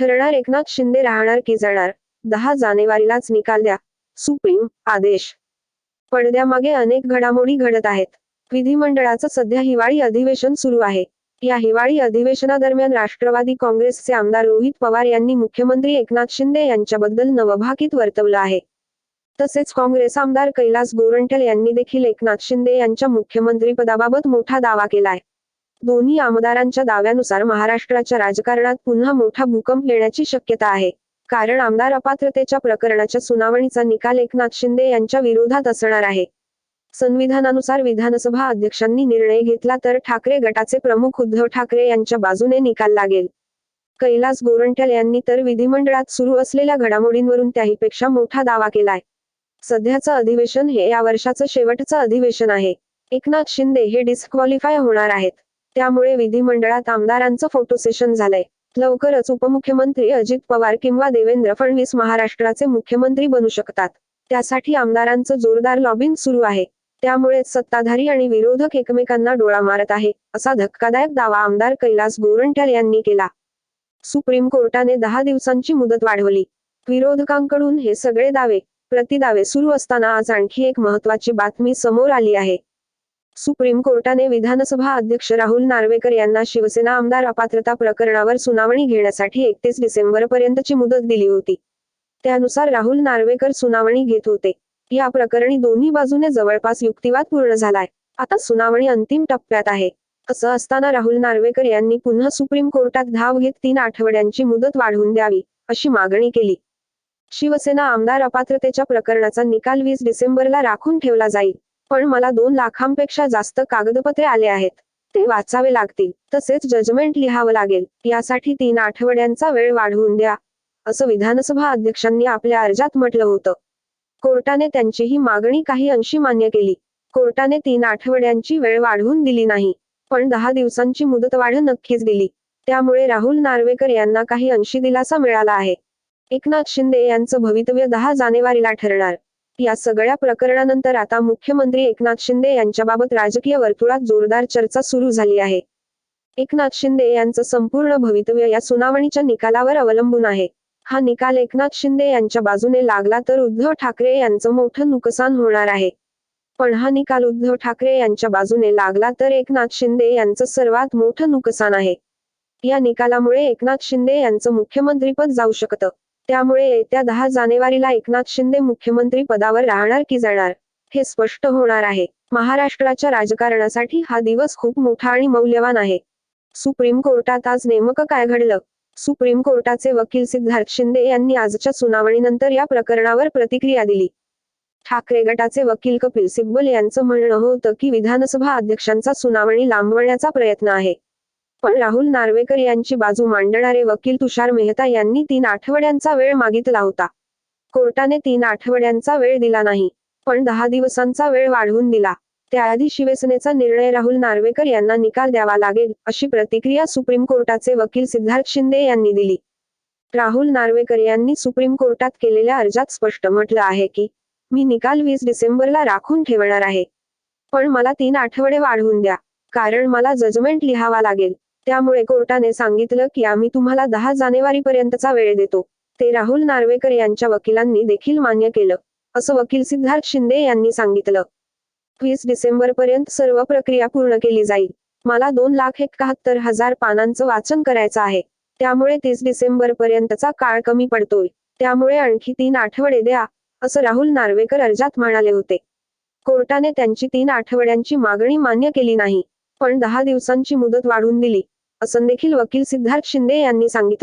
ठरणार एकनाथ शिंदे राहणार की जाणार? दहा जानेवारीलाच निकाल द्या. सुप्रीम आदेश. पडद्यामागे अनेक घडामोडी घडत आहेत. विधिमंडळाचं सध्या हिवाळी अधिवेशन सुरू आहे. या हिवाळी अधिवेशनादरम्यान राष्ट्रवादी काँग्रेसचे आमदार रोहित पवार यांनी मुख्यमंत्री एकनाथ शिंदे यांच्याबद्दल नवभाकीत वर्तवलं आहे. तसेच काँग्रेस आमदार कैलास गोरंट्याल यांनी देखील एकनाथ शिंदे यांच्या मुख्यमंत्रीपदाबाबत मोठा दावा केलाय. दोन्ही आमदारांच्या दाव्यानुसार महाराष्ट्राच्या राजकारणात पुन्हा मोठा भूकंप येण्याची शक्यता आहे. कारण आमदार अपात्रतेच्या प्रकरणाच्या सुनावणीचा निकाल एकनाथ शिंदे यांच्या विरोधात असणार आहे. संविधानानुसार विधानसभा अध्यक्षांनी निर्णय घेतला तर ठाकरे गटाचे प्रमुख उद्धव ठाकरे यांच्या बाजूने निकाल लागेल. कैलास गोरंट्याल यांनी तर विधिमंडळात सुरू असलेल्या घडामोडींवरून त्याहीपेक्षा मोठा दावा केलाय. सध्याचं अधिवेशन हे या वर्षाचं शेवटचं अधिवेशन आहे. एकनाथ शिंदे हे डिस्क्वालिफाय होणार आहेत. त्यामुळे विधिमंडळात आमदारांचं फोटो सेशन झालंय. लवकरच उपमुख्यमंत्री अजित पवार किंवा देवेंद्र फडणवीस महाराष्ट्राचे मुख्यमंत्री बनू शकतात. त्यासाठी आमदारांचं जोरदार लॉबिंग सुरू आहे. त्यामुळे सत्ताधारी आणि विरोधक एकमेकांना डोळा मारत आहे असा धक्कादायक दावा आमदार कैलास गोरंट्याल यांनी केला. सुप्रीम कोर्टाने दहा दिवसांची मुदत वाढवली. विरोधकांकडून हे सगळे दावे प्रतिदावे सुरू असताना आज आणखी एक महत्वाची बातमी समोर आली आहे. सुप्रीम कोर्टाने विधानसभा अध्यक्ष राहुल नार्वेकर यांना शिवसेना आमदार अपात्रता प्रकरणावर सुनावणी घेण्यासाठी एकतीस डिसेंबर पर्यंतची मुदत दिली होती. त्यानुसार राहुल नार्वेकर सुनावणी घेत होते. या प्रकरणी दोन्ही बाजूने जवळपास युक्तिवाद पूर्ण झालाय. आता सुनावणी अंतिम टप्प्यात आहे. असं असताना राहुल नार्वेकर यांनी पुन्हा सुप्रीम कोर्टात धाव घेत तीन आठवड्यांची मुदत वाढवून द्यावी अशी मागणी केली. शिवसेना आमदार अपात्रतेच्या प्रकरणाचा निकाल वीस डिसेंबरला राखून ठेवला जाईल. पण मला दोन लाखांपेक्षा जास्त कागदपत्रे आले आहेत. ते वाचावे लागतील. तसेच जजमेंट लिहावं लागेल. यासाठी तीन आठवड्यांचा वेळ वाढवून द्या. असं विधानसभा अध्यक्षांनी आपल्या अर्जात म्हटलं होतं. कोर्टाने त्यांची ही मागणी काही अंशी मान्य केली. कोर्टाने तीन आठवड्यांची वेळ वाढवून दिली नाही. पण दहा दिवसांची मुदतवाढ नक्कीच दिली. त्यामुळे राहुल नार्वेकर यांना काही अंशी दिलासा मिळाला आहे. एकनाथ शिंदे यांचं भवितव्य दहा जानेवारीला ठरणार. या सगळ्या प्रकरणानंतर आता मुख्यमंत्री एकनाथ शिंदे यांच्याबाबत राजकीय वर्तुळात जोरदार चर्चा सुरू झाली आहे. एकनाथ शिंदे यांचं संपूर्ण भवितव्य या सुनावणीच्या निकालावर अवलंबून आहे. हा निकाल एकनाथ शिंदे यांच्या बाजूने लागला तर उद्धव ठाकरे यांचं मोठं नुकसान होणार आहे. पण हा निकाल उद्धव ठाकरे यांच्या बाजूने लागला तर एकनाथ शिंदे यांचं सर्वात मोठं नुकसान आहे. या निकालामुळे एकनाथ शिंदे यांचं मुख्यमंत्रीपद जाऊ शकतं. त्यामुळे येत्या दहा जानेवारीला एकनाथ शिंदे मुख्यमंत्री पदावर राहणार की जाणार हे स्पष्ट होणार आहे. महाराष्ट्राच्या राजकारणासाठी हा दिवस खूप मोठा आणि मौल्यवान आहे. सुप्रीम कोर्टात आज नेमकं काय घडलं? सुप्रीम कोर्टाचे वकील सिद्धार्थ शिंदे यांनी आजच्या सुनावणीनंतर या प्रकरणावर प्रतिक्रिया दिली. ठाकरे गटाचे वकील कपिल सिब्बल यांचं म्हणणं होतं की विधानसभा अध्यक्षांचा सुनावणी लांबवण्याचा प्रयत्न आहे. पण राहुल नार्वेकर यांची बाजू मांडणारे वकील तुषार मेहता यांनी तीन आठवड्यांचा वेळ मागितला होता. कोर्टाने तीन आठवड्यांचा वेळ दिला नाही पण दहा दिवसांचा वेळ वाढवून दिला. त्याआधी शिवसेनेचा निर्णय राहुल नार्वेकर यांना निकाल द्यावा लागेल अशी प्रतिक्रिया सुप्रीम कोर्टाचे वकील सिद्धार्थ शिंदे यांनी दिली. राहुल नार्वेकर यांनी सुप्रीम कोर्टात केलेल्या अर्जात स्पष्ट म्हटलं आहे की मी निकाल वीस डिसेंबरला राखून ठेवणार आहे. पण मला तीन आठवडे वाढवून द्या कारण मला जजमेंट लिहावा लागेल. त्यामुळे कोर्टाने सांगितलं की आम्ही तुम्हाला दहा जानेवारी पर्यंतचा वेळ देतो. ते राहुल नार्वेकर यांच्या वकिलांनी देखील मान्य केलं. असं वकील सिद्धार्थ शिंदे यांनी सांगितलं. वीस डिसेंबर पर्यंत सर्व प्रक्रिया पूर्ण केली जाईल. मला दोन लाख एकाहत्तर हजार पानांचं वाचन करायचं आहे. त्यामुळे तीस डिसेंबर पर्यंतचा काळ कमी पडतोय. त्यामुळे आणखी तीन आठवडे द्या असं राहुल नार्वेकर अर्जात म्हणाले होते. कोर्टाने त्यांची तीन आठवड्यांची मागणी मान्य केली नाही. पण दहा दिवसांची मुदत वाढवून दिली. असं देखील वकील सिद्धार्थ शिंदे यांनी सांगितलं.